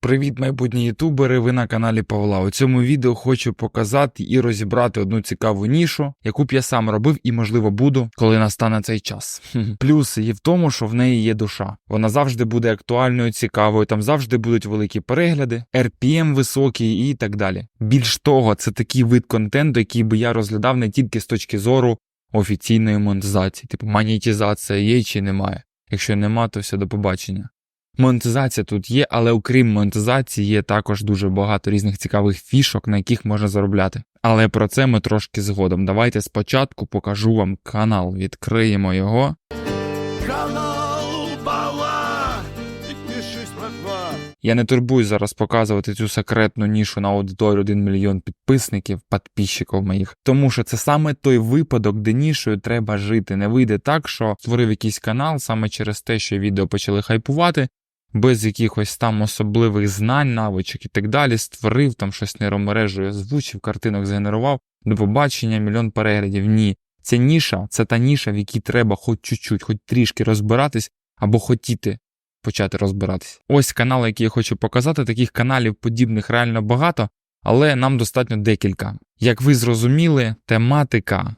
Привіт, майбутні ютубери! Ви на каналі Павла. У цьому відео хочу показати і розібрати одну цікаву нішу, яку б я сам робив і, можливо, буду, коли настане цей час. Плюс є в тому, що в неї є душа. Вона завжди буде актуальною, цікавою, там завжди будуть великі перегляди, RPM високий і так далі. Більш того, це такий вид контенту, який би я розглядав не тільки з точки зору офіційної монетизації, типу монетизація є чи немає. Якщо нема, то все до побачення. Монетизація тут є, але окрім монетизації є також дуже багато різних цікавих фішок, на яких можна заробляти. Але про це ми трошки згодом. Давайте спочатку покажу вам канал. Відкриємо його. Канал Бала! Я не турбуюсь зараз показувати цю секретну нішу на аудиторію 1 мільйон підписників, підписчиків моїх, тому що це саме той випадок, де нішою треба жити. Не вийде так, що створив якийсь канал саме через те, що відео почали хайпувати, без якихось там особливих знань, навичок і так далі. Створив там щось нейромережею, озвучив, картинок згенерував. До побачення, мільйон переглядів. Ні. Це ніша, це та ніша, в якій треба хоч чуть-чуть, хоч трішки розбиратись або хотіти почати розбиратись. Ось канал, який я хочу показати. Таких каналів подібних реально багато, але нам достатньо декілька. Як ви зрозуміли, тематика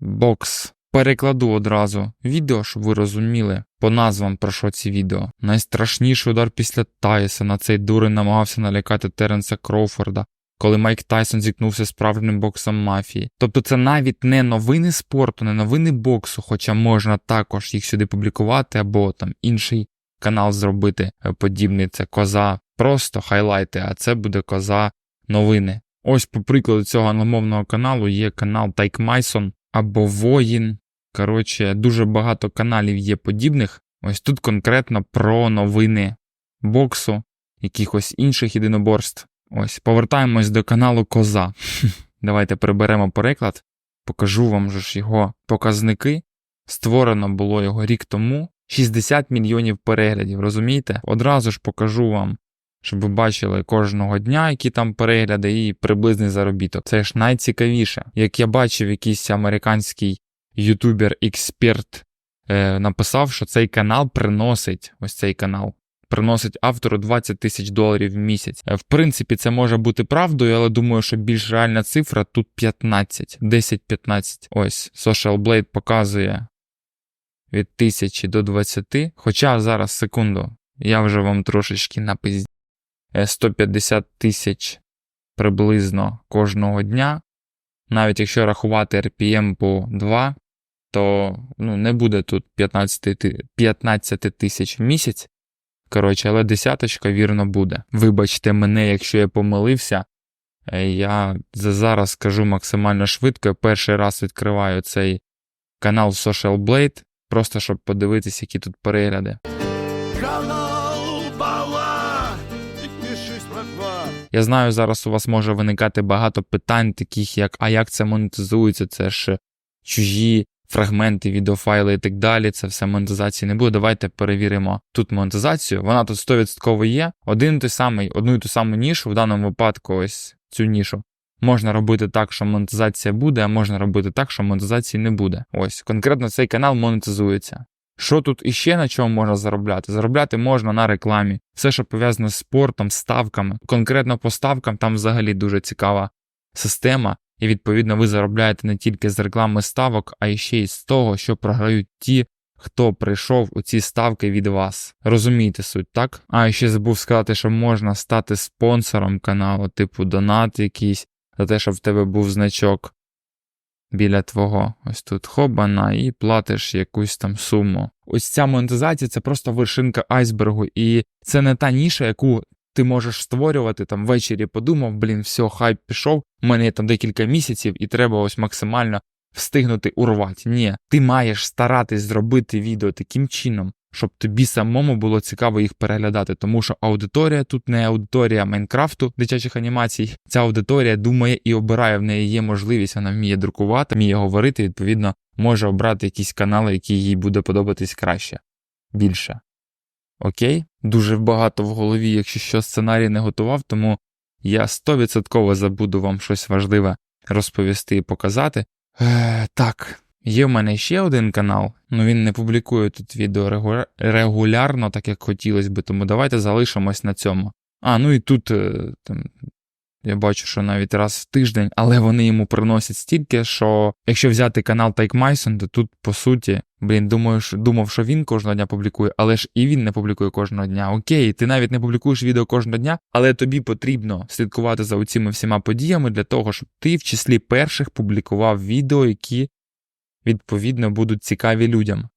бокс. Перекладу одразу відео, щоб ви розуміли по назвам про що ці відео. Найстрашніший удар після Тайсона. Цей дурень намагався налякати Теренса Кроуфорда, коли Майк Тайсон зіткнувся з справжнім боксом мафії. Тобто це навіть не новини спорту, не новини боксу, хоча можна також їх сюди публікувати, або там інший канал зробити е, подібний. Це коза, просто хайлайти, а це буде коза новини. Ось, по прикладу цього англомовного каналу є канал Тайк Майсон або Воїн. Коротше, дуже багато каналів є подібних. Ось тут конкретно про новини боксу, якихось інших єдиноборств. Ось, повертаємось до каналу Коза. Давайте приберемо переклад, покажу вам же ж його показники. Створено було його рік тому. 60 мільйонів переглядів, розумієте? Одразу ж покажу вам, щоб ви бачили кожного дня, які там перегляди, і приблизний заробіток. Це ж найцікавіше. Як я бачив, якийсь американський ютубер-експерт е, написав, що цей канал приносить ось цей канал. Приносить автору 20 тисяч доларів в місяць. Е, В принципі, це може бути правдою, але думаю, що більш реальна цифра тут 15, 10-15. Ось Social Blade показує від 1000 до 20. Хоча зараз секунду, я вже вам трошечки напизд... Е, 150 тисяч приблизно кожного дня. Навіть якщо рахувати RPM по 2, то ну, не буде тут 15 тисяч в місяць. Коротше, але десяточка вірно буде. Вибачте мене, якщо я помилився. Е, Я зараз скажу максимально швидко. Перший раз відкриваю цей канал Social Blade, просто щоб подивитися, які тут перегляди. Я знаю, зараз у вас може виникати багато питань, таких як а як це монетизується, це ж чужі фрагменти, відеофайли і так далі. Це все монетизації не буде. Давайте перевіримо тут монетизацію. Вона тут 100% є. Один той самий, одну і ту саму нішу, в даному випадку, ось цю нішу. Можна робити так, що монетизація буде, а можна робити так, що монетизації не буде. Ось конкретно цей канал монетизується. Що тут іще на чому можна заробляти? Заробляти можна на рекламі, все, що пов'язано з спортом, ставками. Конкретно по ставкам там взагалі дуже цікава система, і відповідно ви заробляєте не тільки з реклами ставок, а ще й з того, що програють ті, хто прийшов у ці ставки від вас. Розумієте суть, так? А ще забув сказати, що можна стати спонсором каналу, типу донат якийсь, за те, щоб в тебе був значок біля твого ось тут хобана, і платиш якусь там суму. Ось ця монетизація це просто вершинка айсбергу, і це не та ніша, яку ти можеш створювати там ввечері подумав, блін, все, хайп пішов, у мене є там декілька місяців, і треба ось максимально встигнути урвати. Ні, ти маєш старатись зробити відео таким чином, щоб тобі самому було цікаво їх переглядати, тому що аудиторія тут не аудиторія Майнкрафту, дитячих анімацій. Ця аудиторія думає і обирає, в неї є можливість, вона вміє друкувати, вміє говорити, відповідно, може обрати якісь канали, які їй буде подобатись краще, більше. Окей? Дуже багато в голові, якщо що сценарій не готував, тому я 100% забуду вам щось важливе розповісти і показати. Е, так, Є в мене ще один канал, але він не публікує тут відео регуля- регулярно, так як хотілося би, тому давайте залишимось на цьому. А, ну і тут е, там, я бачу, що навіть раз в тиждень, але вони йому приносять стільки, що якщо взяти канал Тайк Майсон, то тут, по суті, блін, думаю, що, думав, що він кожного дня публікує, але ж і він не публікує кожного дня. Окей, ти навіть не публікуєш відео кожного дня, але тобі потрібно слідкувати за цими всіма подіями для того, щоб ти в числі перших публікував відео, які відповідно будуть цікаві людям.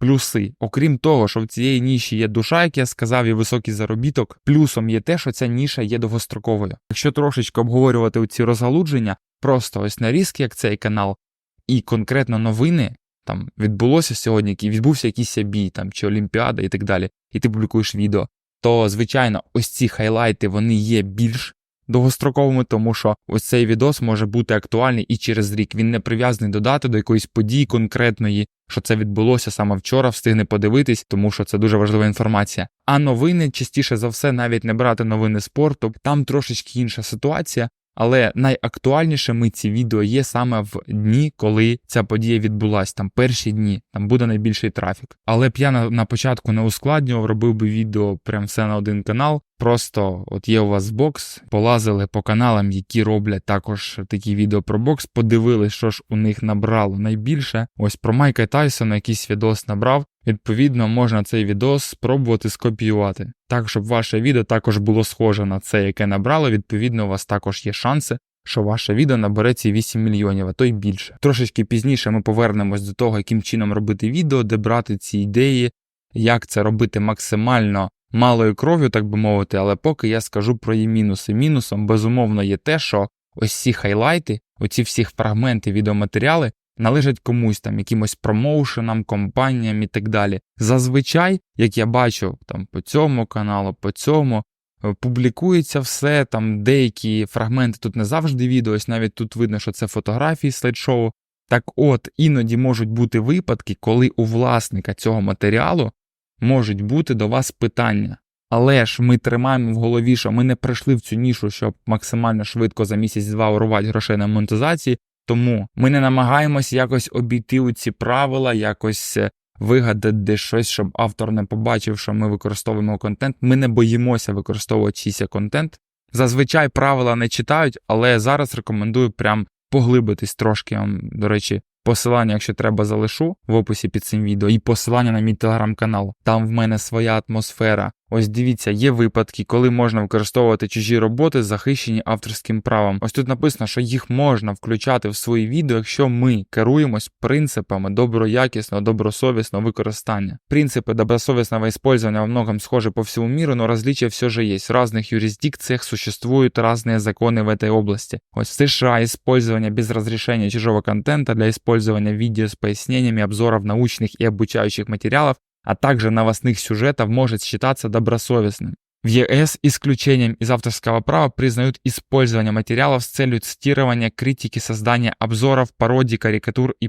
Плюси, окрім того, що в цієї ніші є душа, як я сказав, і високий заробіток, плюсом є те, що ця ніша є довгостроковою. Якщо трошечки обговорювати ці розгалудження, просто ось нарізки, як цей канал, і конкретно новини, там відбулося сьогодні, який- відбувся якийсь бій там чи Олімпіада і так далі, і ти публікуєш відео, то звичайно, ось ці хайлайти вони є більш довгостроковими, тому що ось цей відос може бути актуальний і через рік. Він не прив'язаний до дати, до якоїсь події конкретної, що це відбулося саме вчора, встигне подивитись, тому що це дуже важлива інформація. А новини частіше за все навіть не брати новини спорту. Там трошечки інша ситуація. Але найактуальнішими ці відео є саме в дні, коли ця подія відбулась, там перші дні, там буде найбільший трафік. Але б я на, на початку не ускладнював, робив би відео прям все на один канал. Просто от є у вас бокс, полазили по каналам, які роблять також такі відео про бокс, подивились, що ж у них набрало найбільше. Ось про Майка Тайсона якийсь відос набрав. Відповідно, можна цей відос спробувати скопіювати, так щоб ваше відео також було схоже на це, яке набрало. Відповідно, у вас також є шанси, що ваше відео набере ці 8 мільйонів, а то й більше. Трошечки пізніше ми повернемось до того, яким чином робити відео, де брати ці ідеї, як це робити максимально малою кров'ю, так би мовити, але поки я скажу про її мінуси. Мінусом, безумовно, є те, що ось ці хайлайти, оці всі фрагменти, відеоматеріали належать комусь там, якимось промоушенам, компаніям і так далі. Зазвичай, як я бачу там по цьому каналу, по цьому. е, Публікується все, там деякі фрагменти тут не завжди відео, ось навіть тут видно, що це фотографії слайд-шоу. Так от, іноді можуть бути випадки, коли у власника цього матеріалу можуть бути до вас питання. Але ж ми тримаємо в голові, що ми не прийшли в цю нішу, щоб максимально швидко за місяць-два урвати грошей на монетизації, тому ми не намагаємось якось обійти у ці правила, якось е, вигадати щось, щоб автор не побачив, що ми використовуємо контент. Ми не боїмося використовувати чийся контент. Зазвичай правила не читають, але зараз рекомендую прям поглибитись трошки. Я вам, до речі, посилання, якщо треба, залишу в описі під цим відео, і посилання на мій телеграм-канал. Там в мене своя атмосфера. Ось дивіться, є випадки, коли можна використовувати чужі роботи, захищені авторським правом. Ось тут написано, що їх можна включати в свої відео, якщо ми керуємось принципами доброякісного, добросовісного використання. Принципы добросовестного использования во многом схожи по всему миру, но различия все же есть. В разных юрисдикциях существуют разные законы в этой области. Вот в США использование без разрешения чужого контента для использования видео с пояснениями обзоров научных и обучающих материалов, а также новостных сюжетов может считаться добросовестным. В ЕС исключением из авторского права признают использование материалов с целью цитирования, критики, создания обзоров, пародий, карикатур и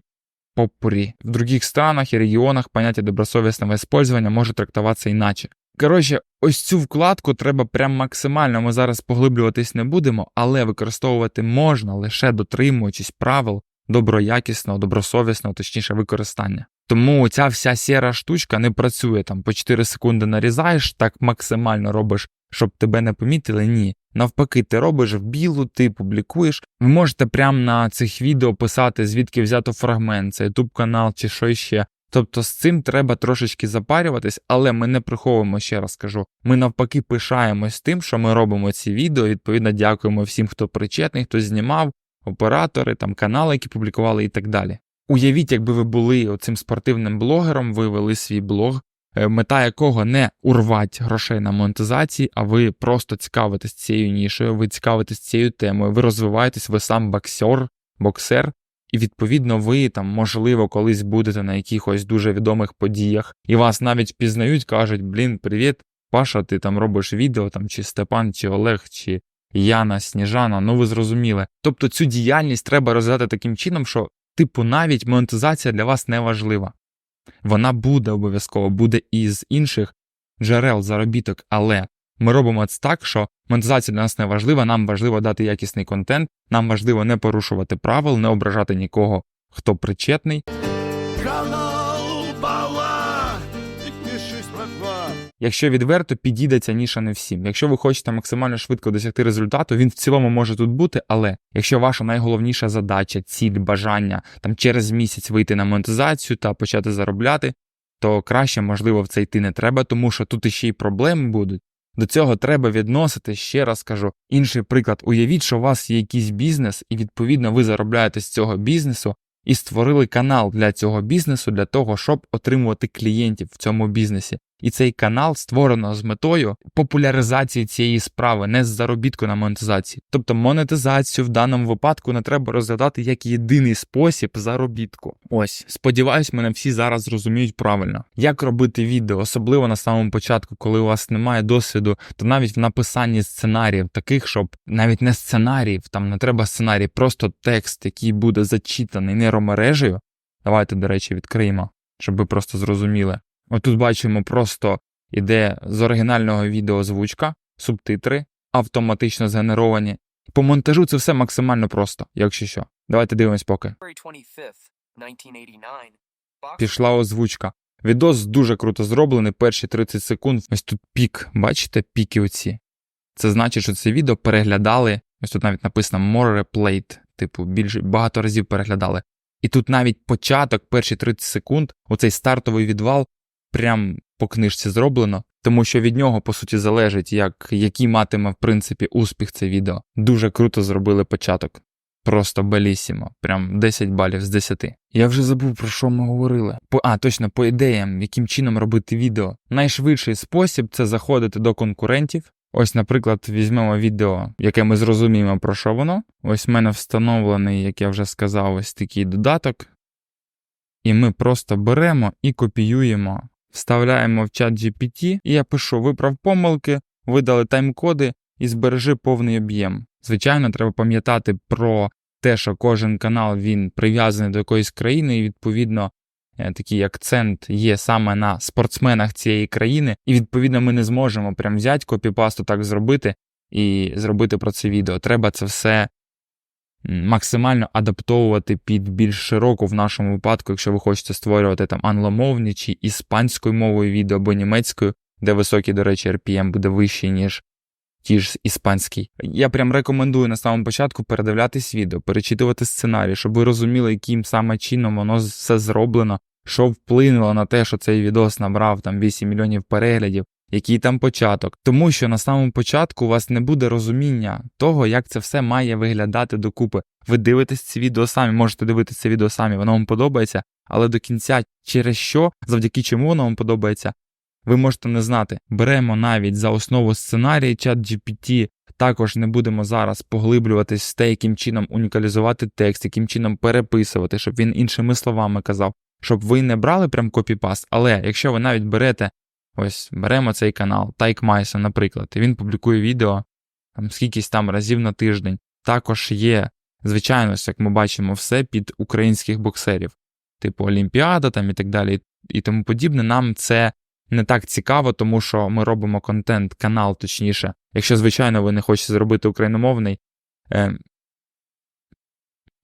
попури. В других странах и регионах понятие добросовестного использования може трактуватися іначе. Коротше, ось цю вкладку треба прям максимально. Ми зараз поглиблюватись не будемо, але використовувати можна лише дотримуючись правил доброякісного, добросовісного, точніше, використання. Тому ця вся сіра штучка не працює там по 4 секунди нарізаєш, так максимально робиш, щоб тебе не помітили. Ні. Навпаки, ти робиш в білу, ти публікуєш. Ви можете прямо на цих відео писати, звідки взято фрагмент, це YouTube канал чи що ще. Тобто з цим треба трошечки запарюватись, але ми не приховуємо, ще раз кажу. Ми навпаки пишаємось тим, що ми робимо ці відео. Відповідно, дякуємо всім, хто причетний, хто знімав, оператори, там канали, які публікували і так далі. Уявіть, якби ви були оцим спортивним блогером, ви вели свій блог, е, мета якого не урвати грошей на монетизації, а ви просто цікавитесь цією нішою, ви цікавитесь цією темою, ви розвиваєтесь, ви сам боксер, боксер, і відповідно ви там, можливо, колись будете на якихось дуже відомих подіях, і вас навіть впізнають, кажуть: блін, привіт, Паша, ти там робиш відео, там чи Степан, чи Олег, чи Яна, Сніжана, ну ви зрозуміли. Тобто цю діяльність треба розвивати таким чином, що, типу, навіть монетизація для вас не важлива. Вона буде обов'язково, буде і з інших джерел заробіток, але Ми робимо це так, що монетизація для нас не важлива, нам важливо дати якісний контент, нам важливо не порушувати правил, не ображати нікого, хто причетний. Якщо відверто, підійде ця ніша не всім. Якщо ви хочете максимально швидко досягти результату, він в цілому може тут бути, але якщо ваша найголовніша задача, ціль, бажання там через місяць вийти на монетизацію та почати заробляти, то краще, можливо, в це йти не треба, тому що тут іще й проблеми будуть. До цього треба відносити, ще раз кажу, інший приклад. Уявіть, що у вас є якийсь бізнес, і відповідно ви заробляєте з цього бізнесу і створили канал для цього бізнесу для того, щоб отримувати клієнтів в цьому бізнесі. І цей канал створено з метою популяризації цієї справи, не з заробітку на монетизації. Тобто монетизацію в даному випадку не треба розглядати як єдиний спосіб заробітку. Ось, сподіваюсь, мене всі зараз зрозуміють правильно. Як робити відео, особливо на самому початку, коли у вас немає досвіду, то навіть в написанні сценаріїв, таких, щоб навіть не сценаріїв, там не треба сценарій, просто текст, який буде зачитаний нейромережею. Давайте, до речі, відкриємо, щоб ви просто зрозуміли. Отут бачимо просто іде з оригінального відео озвучка, субтитри, автоматично згенеровані. По монтажу це все максимально просто, якщо що. Давайте дивимось поки. February 25th, 1989. Box Пішла озвучка. Відос дуже круто зроблений, перші 30 секунд. Ось тут пік, бачите, піки оці. Це значить, що це відео переглядали. Ось тут навіть написано more replayed, типу, більше багато разів переглядали. І тут навіть початок, перші 30 секунд, оцей стартовий відвал, прям по книжці зроблено, тому що від нього, по суті, залежить, як, який матиме, в принципі, успіх це відео. Дуже круто зробили початок. Просто белісімо, прям 10 балів з 10. Я вже забув про що ми говорили. По а, точно, по ідеям, яким чином робити відео. Найшвидший спосіб це заходити до конкурентів. Ось, наприклад, візьмемо відео, яке ми зрозуміємо, про що воно. Ось в мене встановлений, як я вже сказав, ось такий додаток. І ми просто беремо і копіюємо, вставляємо в чат GPT, і я пишу: виправ помилки, видали тайм-коди і збережи повний об'єм. Звичайно, треба пам'ятати про те, що кожен канал він прив'язаний до якоїсь країни, і відповідно е, такий акцент є саме на спортсменах цієї країни, і відповідно ми не зможемо прям взяти копіпасту так зробити і зробити про це відео. Треба це все максимально адаптовувати під більш широку в нашому випадку, якщо ви хочете створювати там англомовні чи іспанською мовою відео або німецькою, де високий, до речі, RPM буде вищий, ніж ті ж іспанський. Я прям рекомендую на самому початку передивлятись відео, перечитувати сценарій, щоб ви розуміли, яким саме чином воно все зроблено, що вплинуло на те, що цей відос набрав там 8 мільйонів переглядів, який там початок. Тому що на самому початку у вас не буде розуміння того, як це все має виглядати докупи. Ви дивитесь це відео самі, можете дивитися відео самі, воно вам подобається, але до кінця через що, завдяки чому воно вам подобається, ви можете не знати. Беремо навіть за основу сценарій чат GPT, також не будемо зараз поглиблюватись в те, яким чином унікалізувати текст, яким чином переписувати, щоб він іншими словами казав, щоб ви не брали прям копіпаст, але якщо ви навіть берете, ось беремо цей канал, Тайк Майсон, наприклад, і він публікує відео там скількись там разів на тиждень. Також є, звичайно, як ми бачимо, все під українських боксерів, типу Олімпіада там і так далі, і тому подібне. Нам це не так цікаво, тому що ми робимо контент, канал, точніше. Якщо, звичайно, ви не хочете зробити україномовний, е,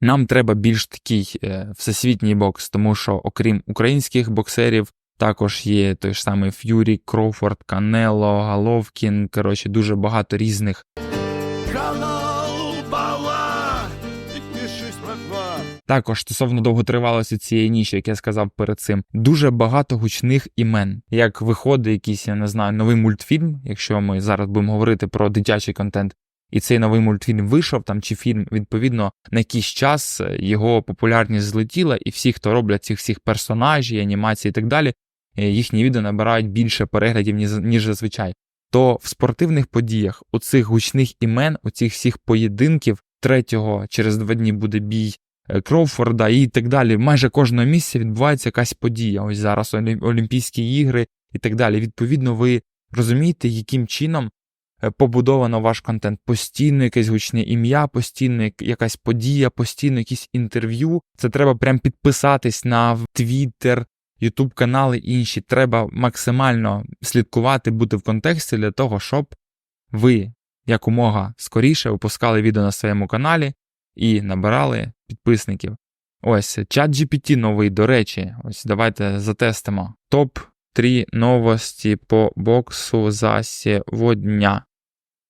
нам треба більш такий е, всесвітній бокс, тому що, окрім українських боксерів, також є той ж самий Ф'юрі, Кроуфорд, Канело, Головкін. Коротше, дуже багато різних. Також стосовно довготривалості цієї ніші, як я сказав перед цим, дуже багато гучних імен. Як виходить якийсь, я не знаю, новий мультфільм, якщо ми зараз будемо говорити про дитячий контент, і цей новий мультфільм вийшов там чи фільм, відповідно, на якийсь час е, його популярність злетіла, і всі, хто роблять цих всіх персонажів, анімації і так далі, їхні відео набирають більше переглядів, ніж, зазвичай. То в спортивних подіях у цих гучних імен, у цих всіх поєдинків, третього через два дні буде бій е, Кроуфорда і так далі. Майже кожного місця відбувається якась подія. Ось зараз Олі- Олімпійські ігри і так далі. Відповідно, ви розумієте, яким чином е, побудовано ваш контент. Постійно якесь гучне ім'я, постійно якась подія, постійно якісь інтерв'ю. Це треба прям підписатись на Твіттер, Ютуб канали інші. Треба максимально слідкувати, бути в контексті для того, щоб ви якомога скоріше випускали відео на своєму каналі і набирали підписників. Ось чат GPT новий, до речі, ось давайте затестимо. Топ 3 новості по боксу за сьогодня.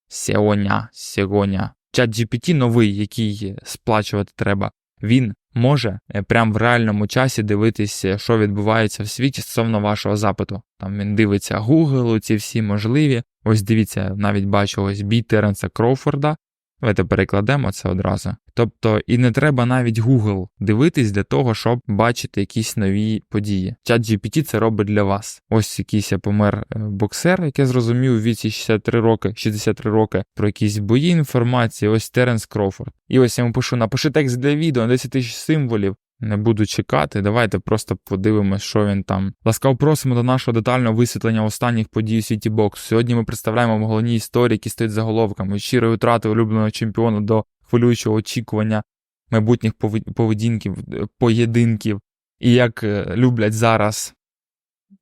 Сьогодня, сьогодні. Чат GPT новий, який сплачувати треба, він може е, прямо в реальному часі дивитися, що відбувається в світі стосовно вашого запиту. Там він дивиться Google, ці всі можливі. Ось дивіться, навіть бачу ось бій Теренса Кроуфорда. Давайте перекладемо це одразу. Тобто, і не треба навіть Google дивитись для того, щоб бачити якісь нові події. Чат GPT це робить для вас. Ось якийсь я помер е, боксер, який зрозумів, у віці 63 роки, 63 роки, про якісь бої інформації, ось Теренс Крофорд. І ось я йому пишу: напиши текст для відео на 10 тисяч символів. Не буду чекати, давайте просто подивимось, що він там. Ласкаво просимо до нашого детального висвітлення останніх подій у світі боксу. Сьогодні ми представляємо головні історії, які стоять заголовками від щирої втрати улюбленого чемпіона до хвилюючого очікування майбутніх поведінків, е, поєдинків. І як е, люблять зараз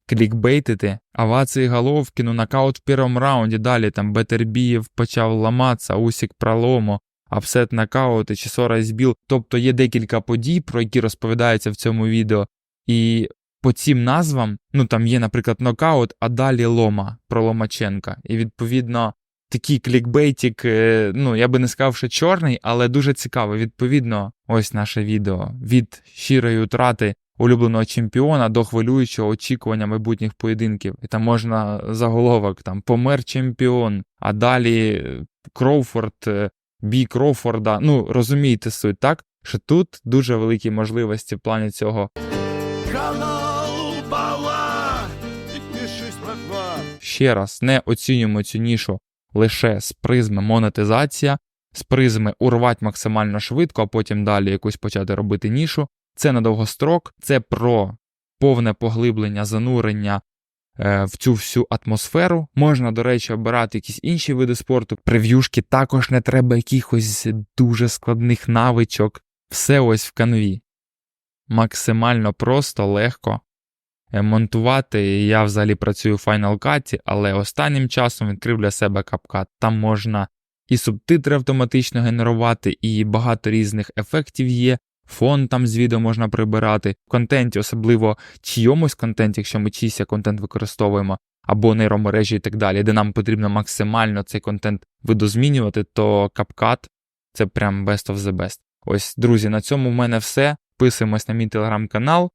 клікбейтити, авації Головкіну, нокаут в першому раунді, далі там Бетербієв почав ламатися, Усік пролому, апсет нокаути, Чесора збіл. Тобто є декілька подій, про які розповідається в цьому відео. І по цим назвам, ну там є, наприклад, нокаут, а далі Лома про Ломаченка. І відповідно такий клікбейтік, е, ну я би не сказав, що чорний, але дуже цікавий. Відповідно, ось наше відео від щирої утрати улюбленого чемпіона до хвилюючого очікування майбутніх поєдинків. І там можна заголовок там помер чемпіон, а далі е, Кроуфорд, е, бій Кроуфорда. Ну розумієте суть, так? Що тут дуже великі можливості в плані цього ще раз не оцінюємо цю нішу лише з призми монетизація, з призми урвати максимально швидко, а потім далі якусь почати робити нішу. Це на довгострок, це про повне поглиблення, занурення в цю всю атмосферу. Можна, до речі, обирати якісь інші види спорту. Прев'юшки також не треба якихось дуже складних навичок. Все ось в канві. Максимально просто, легко е, монтувати. Я взагалі працюю в Final Cut, але останнім часом відкрив для себе CapCut. Там можна і субтитри автоматично генерувати, і багато різних ефектів є. Фон там з відео можна прибирати. В контенті, особливо чийомусь контенті, якщо ми чийся контент використовуємо, або нейромережі і так далі, де нам потрібно максимально цей контент видозмінювати, то CapCut – це прям best of the best. Ось, друзі, на цьому в мене все. Підписуємось на мій телеграм-канал.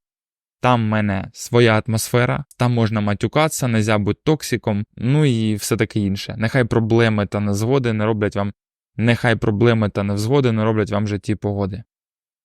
Там в мене своя атмосфера, там можна матюкатися, нельзя бути токсиком, ну і все таке інше. Нехай проблеми та незгоди не роблять вам, нехай проблеми та невзгоди не роблять вам житті погоди.